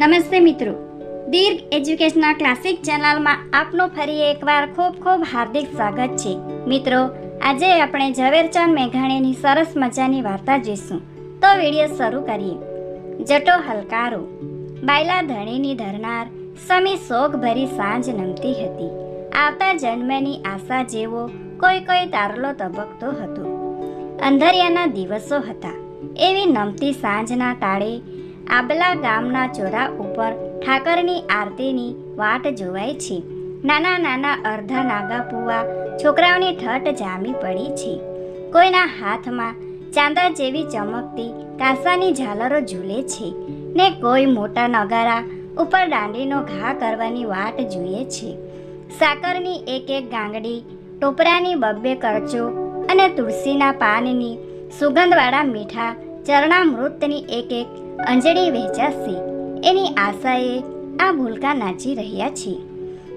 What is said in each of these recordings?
નમસ્તે મિત્રો. દીર્ઘ એજ્યુકેશનના ક્લાસિક ચેનલમાં આપનું ફરી એકવાર ખૂબ ખૂબ હાર્દિક સ્વાગત છે. મિત્રો, આજે આપણે ઝવેરચંદ મેઘાણીની સરસ મજાની વાર્તા જોઈશું. તો વીડિયો શરૂ કરીએ. જટો હલકારો. બાયલા ધણીની ધરનાર સમી શોકભરી સાંજ નમતી હતી. આવતા જન્મની આશા જેવો કોઈ કોઈ તારલો તબકતો હતો. અંધરિયાના દિવસો હતા. એવી નમતી સાંજના ટાળે આબલા ગામના ચોરા ઉપર ઠાકરની આરતીની વાટ જોવાય છે. નાના નાના અર્ધા નાગા પુવા છોકરાઓની ઠઠ જામી પડી છે. કોઈના હાથમાં ચાંદા જેવી ચમકતી કાંસાની ઝાલરો ઝૂલે છે ને કોઈ મોટા નગારા ઉપર દાંડીનો ઘા કરવાની વાટ જુએ છે. સાકરની એક એક ગાંગડી, ટોપરાની બબ્બે કરચો અને તુલસીના પાનની સુગંધવાળા મીઠા ચરણામૃતની એક એક અંજળી વહેંચાશે એની આશાએ આ ભૂલકા નાચી રહ્યા છે.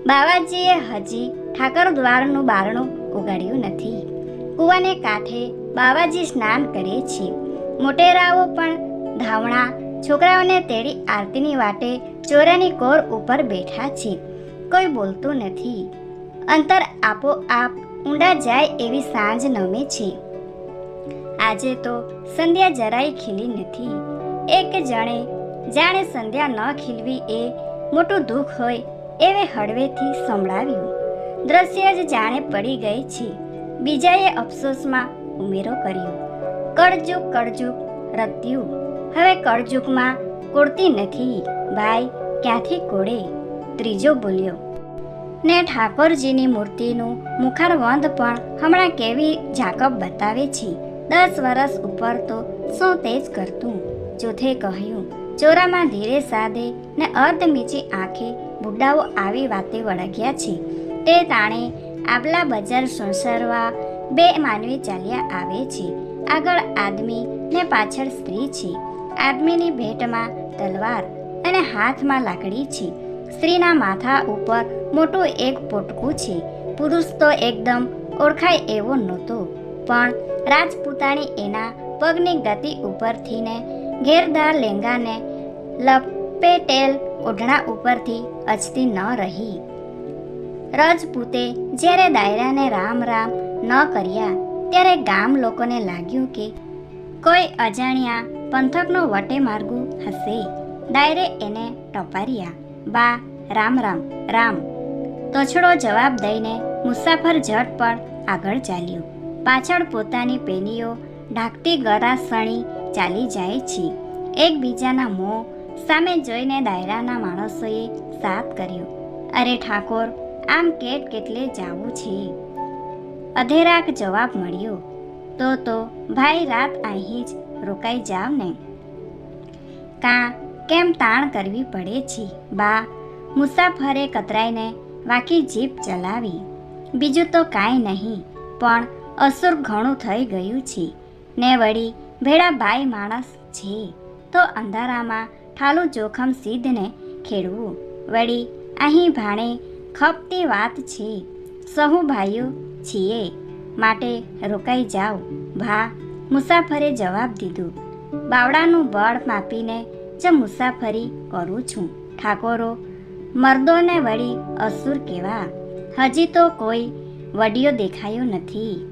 બાવાજીએ હજી ઠાકર દ્વારનું બારણું ઉગાડ્યું નથી. કૂવાને કાંઠે બાવાજી સ્નાન કરે છે. મોટેરાઓ પણ ધાવણા, છોકરાઓને તેડી આરતીની વાટે ચોરાની કોર ઉપર બેઠા છે. કોઈ બોલતું નથી. અંતર આપોઆપ ઊંડા જાય એવી સાંજ નમે છે. આજે તો સંધ્યા જરાય ખીલી નથી. એક જણે, જાણે સંધ્યા ન ખીલવી એ મોટું દુઃખ હોય એવે હળવેથી સંભળાવ્યું. દ્રશ્ય જ જાણે પડી ગઈ છે. બીજાએ અફસોસમાં ઉમેરો કર્યો. કળજુક કળજુક રત્યું હવે કળજુકમાં કોડતી નથી. ભાઈ, ક્યાંથી કોડે? ત્રીજો બોલ્યો. ને ઠાકોરજીની મૂર્તિનું મુખારવંધ પણ હમણાં કેવી ઝાકબ બતાવે છે. દસ વર્ષ ઉપર તો શું તેજ કરતું? ચોથે કહ્યું, ચોરામાં ધીરે સાદે ને અર્ધ મીચી આંખે બુડાઓ આવી વાતે વળગ્યા છે. તે તાણે આબલા બજાર સંસરવા બે માનવી ચાલ્યા આવે છે. આગળ આદમી ને પાછળ સ્ત્રી છે. આદમીની ભેટમાં તલવાર અને હાથમાં લાકડી છે. સ્ત્રીના માથા ઉપર મોટું એક પોટકું છે. પુરુષ તો એકદમ ઓળખાય એવો નહોતો. પણ રાજપૂતાણી એના પગની ગતિ ઉપરથી ને ઘેરદાર લેંગાને લપેટેલ ઓઢણા ઉપરથી અચતી ન રહી. રજપૂતે જ્યારે દાયરાને રામ રામ ન કર્યા, ત્યારે ગામ લોકોને લાગ્યું કે કોઈ અજાણ્યા પંથકનો વટે માર્ગું હશે. ડાયરે એને ટપાર્યા, બા, રામ રામ રામ. તોછડો જવાબ દઈને મુસાફર ઝટ પણ આગળ ચાલ્યો. પાછળ પોતાની પેનીઓ ઢાંકતી ગરાસણી ચાલી જાય છે. એકબીજાના મોં સામે જોઈને દાયરાના માણસોએ સાથ કર્યો. અરે ઠાકોર, આમ કેટ કેટલે જાવું છે? અધેરાક જવાબ મળ્યો. તો તો, ભાઈ રાત અહીં જ રોકાઈ જાવ ને. કાં, કેમ તાણ કરવી પડે છે? બા. મુસાફરે કતરાઈને વાકી જીપ ચલાવી. બીજું તો કાંઈ નહીં, પણ અસુર ઘણું થઈ ગયું છે. ને વળી ભેળા ભાઈ માણસ છે, તો અંધારામાં ઠાલું જોખમ સિદ્ધને ખેડવું. વળી અહીં ભાણે ખપતી વાત છે, સહુ ભાઈઓ, છીએ. માટે રોકાઈ જાઓ. ભા મુસાફરે જવાબ દીધું બાવડાનું બળ માપીને જ મુસાફરી કરું છું. ઠાકોરો, મર્દોને વળી અસુર કેવા? હજી તો કોઈ વડીયો દેખાયો નથી.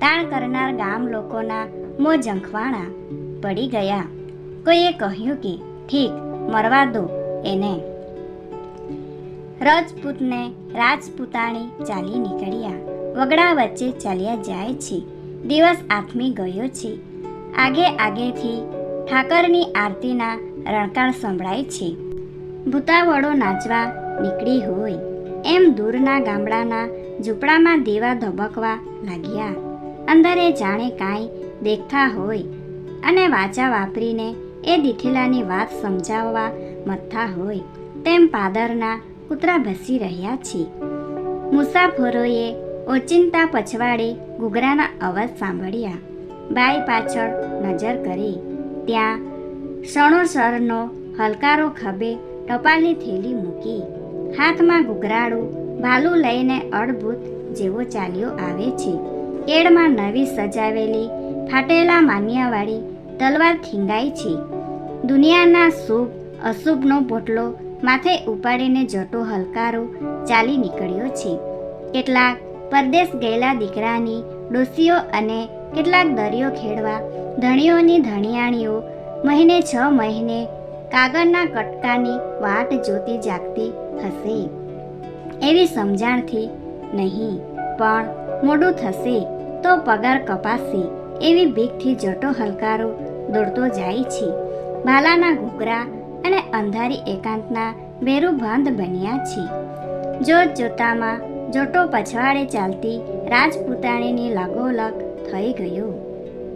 તાણ કરનાર ગામ લોકોના મો ઝંખવાણા પડી ગયા. કોઈએ કહ્યું કે, ઠીક, મરવા દો એને. રજપૂતને રાજપૂતાણી ચાલી નીકળ્યા. વગડા વચ્ચે ચાલ્યા જાય છે. દિવસ આથમી ગયો છે. આગે આગેથી ઠાકરની આરતીના રણકાર સંભળાય છે. ભૂતાવળો નાચવા નીકળી હોય. એમ દૂરના ગામડાના ઝૂંપડામાં દીવા ધબકવા લાગ્યા. અંદરે જાણે કાંઈ દેખતા હોય અને વાચા વાપરીને એ દીઠેલાની વાત સમજાવવા મથતા હોય તેમ પાદરના કૂતરા ભસી રહ્યા છે મુસાફરોએ ઓચિંતા પછવાડે ઘૂઘરાના અવાજ સાંભળ્યા. બાઈ પાછળ નજર કરી. ત્યાં સણોસરનો હલકારો ખભે ટપાલની થેલી મૂકી. હાથમાં ઘૂઘરાડું, ભાલું લઈને અડભૂત જેવો ચાલ્યો આવે છે. કેળમાં નવી સજાવેલી ફાટેલા માન્યાવાળી તલવાર ખીંગાઈ છે. દુનિયાના શુભ, અશુભનો પોટલો માથે ઉપાડીને જટો હલકારો ચાલી નીકળ્યો છે. કેટલાક પરદેશ ગયેલા દીકરાની ડોસીઓ અને કેટલાક દરિયો ખેડવા ધણીઓની ધણિયાણીઓ મહિને છ મહિને કાગળના કટકાની વાટ જોતી જાગતી હશે એવી સમજાણથી નહીં, પણ મોડું થશે તો પગાર કપાશે. એવી બીકથી જટો હલકારો દોડતો જાય છે. બાલાના ઘૂઘરા અને અંધારી એકાંતના બેરુભંધ બન્યા છે. જોત જોતામાં જોટો પછવાડે ચાલતી રાજપૂતાણીની લગોલગ થઈ ગયો.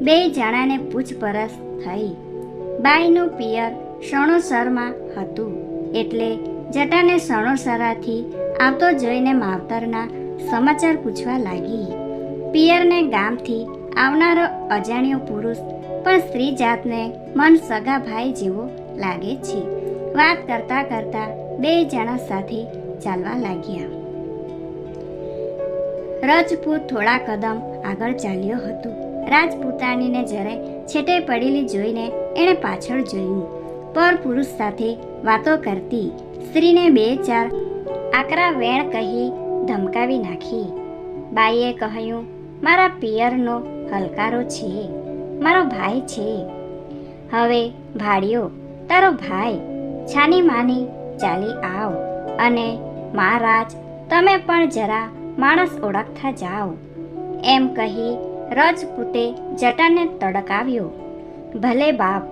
બે જણાને પૂછપરછ થઈ. બાઈનું પિયર સણોસરમાં હતું એટલે જટાને સણોસરાથી આવતો જોઈને માવતરના સમાચાર પૂછવા લાગી. પિયરને ગામથી આવનારો અજાણ્યો પુરુષ પણ સ્ત્રી જાતને મન સગા ભાઈ જેવો લાગે છે. વાત કરતા કરતા બે જણા સાથે ચાલવા લાગ્યા. રજપૂત થોડા કદમ આગળ ચાલ્યો હતો. રાજપૂતાણીને જ્યારે છેટે પડેલી જોઈને એણે પાછળ જોયું. પર પુરુષ સાથે વાતો કરતી સ્ત્રીને બે ચાર આકરા વેણ કહી ધમકાવી નાખી. બાઈએ કહ્યું મારા પિયરનો હલકારો છે, મારો ભાઈ છે. હવે ભાડિયો, તારો ભાઈ છાની માની ચાલી આવ અને મહારાજ, તમે પણ જરા માણસ ઓળખતા જાઓ. એમ કહી રજપૂતે જટાને તડકાવ્યો. ભલે બાપ,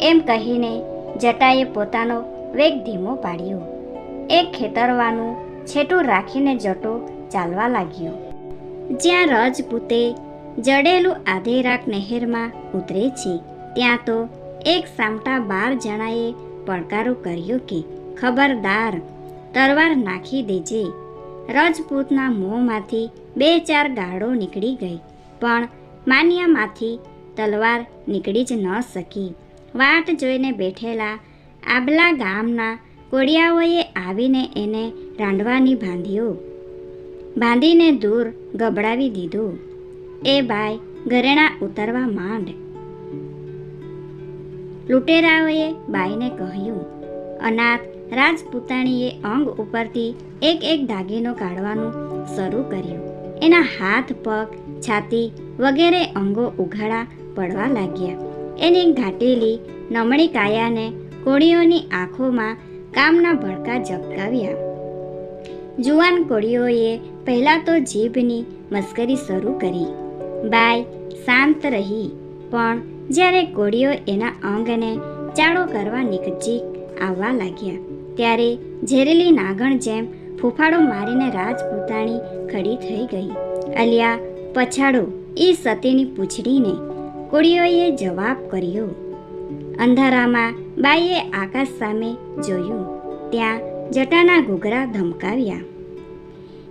એમ કહીને જટાએ પોતાનો વેગ ધીમો પાડ્યો. એક ખેતરવાનું છેટું રાખીને જટો ચાલવા લાગ્યો. જ્યાં રજપૂતે જડેલું આધેરાક નહેરમાં ઉતરે છે, ત્યાં તો એક સામટા બાર જણાએ પડકારો કર્યો કે ખબરદાર તરવાર નાખી દેજે. રજપૂતના મોંમાંથી બે ચાર ગાળો નીકળી ગઈ, પણ માન્યામાંથી તલવાર નીકળી જ ન શકી. વાટ જોઈને બેઠેલા આબલા ગામના કોડિયાઓએ આવીને એને રાંડવાની બાંધ્યો બાંધીને દૂર ગબડાવી દીધું. એ ભાઈ ઘરેણા ઉતરવા માંડ. લૂંટેરાઓએ બાઈને કહ્યું, અનાથ રાજપૂતાણીએ અંગ ઉપરથી એક એક દાગીનો કાઢવાનું શરૂ કર્યું. એના હાથ, પગ, છાતી વગેરે અંગો ઉઘાડા પડવા લાગ્યા. એની ઘાટેલી નમણી કાયાને કોળીઓની આંખોમાં કામના ભડકા ઝબકાવ્યા જુવાન કોળીઓએ પહેલાં તો જીભની મસ્કરી શરૂ કરી. બાય શાંત રહી. પણ જ્યારે કોળીઓ એના અંગને ચાળો કરવા નજીક આવવા લાગ્યા, ત્યારે ઝેરેલી નાગણ જેમ ફૂફાડો મારીને રાજપૂતાણી ખડી થઈ ગઈ. અલિયા, પછાડો એ સતીની પૂંછડીને કોળીઓએ જવાબ કર્યો. અંધારામાં બાઈએ આકાશ સામે જોયું. ત્યાં જટાના ઘૂઘરા ધમકાવ્યા.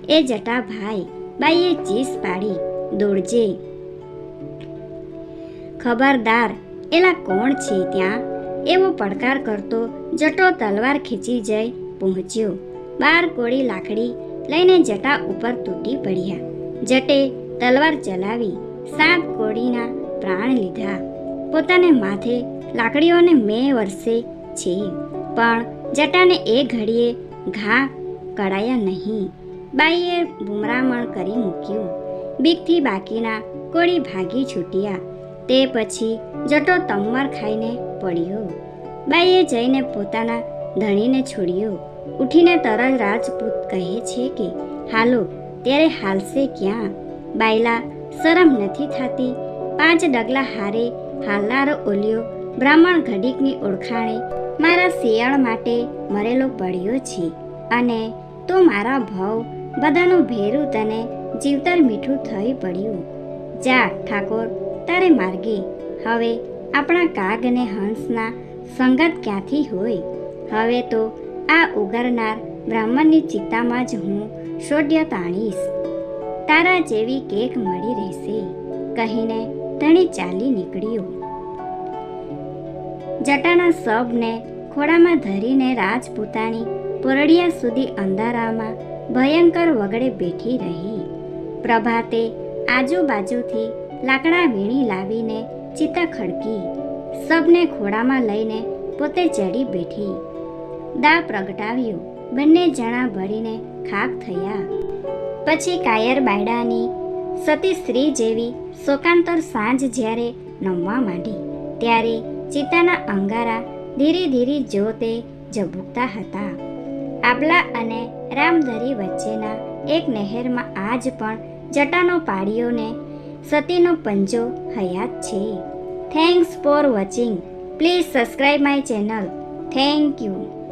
એ જટા ભાઈ, બાઈએ ચીસ પાડી, દોડજે. ખબરદાર, એલા કોણ છે ત્યાં? એવો પડકાર કરતો જટો તલવાર ખેંચી જઈ પહોંચ્યો. બાર કોળી લાકડી લઈને જટા ઉપર તૂટી પડ્યા. જટે તલવાર ચલાવી સાત કોળીના પ્રાણ લીધા. પોતાને માથે લાકડીઓને મે વર્ષે છે, પણ જટાને એ ઘડીએ ઘા કળાયા નહીં. બાઈએ બુમરામણ કરી મૂક્યું. બીકથી બાકીના કોળી ભાગી છૂટ્યા. તે પછી જટો તમ્મર ખાઈને પડ્યો. બાઈએ જઈને પોતાના ધણીને છોડ્યો. ઉઠીને તરત રાજપૂત કહે છે કે, હાલો, ત્યારે હાલશે ક્યાં? બાયલા, શરમ નથી થતી. પાંચ ડગલા હારે હાલનારો ઓલિયો બ્રાહ્મણ ઘડીકની ઓળખાણે મારા શિયાળ માટે મરેલો પડ્યો છે અને તું મારા ભાવ બધાનું ભેરું તને જીવતર મીઠું થઈ પડ્યું. જા ઠાકોર, તારે માર્ગે. હવે આપણા કાગ અને હંસના સંગત ક્યાંથી હોય? હવે તો આ ઉગરનાર બ્રાહ્મણની ચિત્તામાં જ હું શોડ્ય તાણીશ. તારા જેવી કેક મળી રહેશે. કહીને ધણી ચાલી નીકળ્યો. જટાના શબને ખોળામાં ધરીને રાજપૂતાણી પરડિયા સુધી અંધારામાં ભયંકર વગડે બેઠી રહી. પ્રભાતે આજુબાજુથી લાકડા વીણી લાવીને ચિત્તા ખડકી, સબને ખોળામાં લઈને પોતે ચડી બેઠી. દા પ્રગટાવ્યું, બંને જણા ભળીને ખાક થયા. પછી કાયર બાયડાની સતી સ્ત્રી જેવી શોકાંતર સાંજ જ્યારે નમવા માંડી, ત્યારે ચિતાના અંગારા ધીરે ધીરે જોતે ઝબૂકતા હતા. આબલા અને રામધરી વચ્ચેના એક નહેરમાં આજ પણ જટાનો પાડીઓને સતીનો પંજો હયાત છે. Thanks for watching please subscribe my channel thank you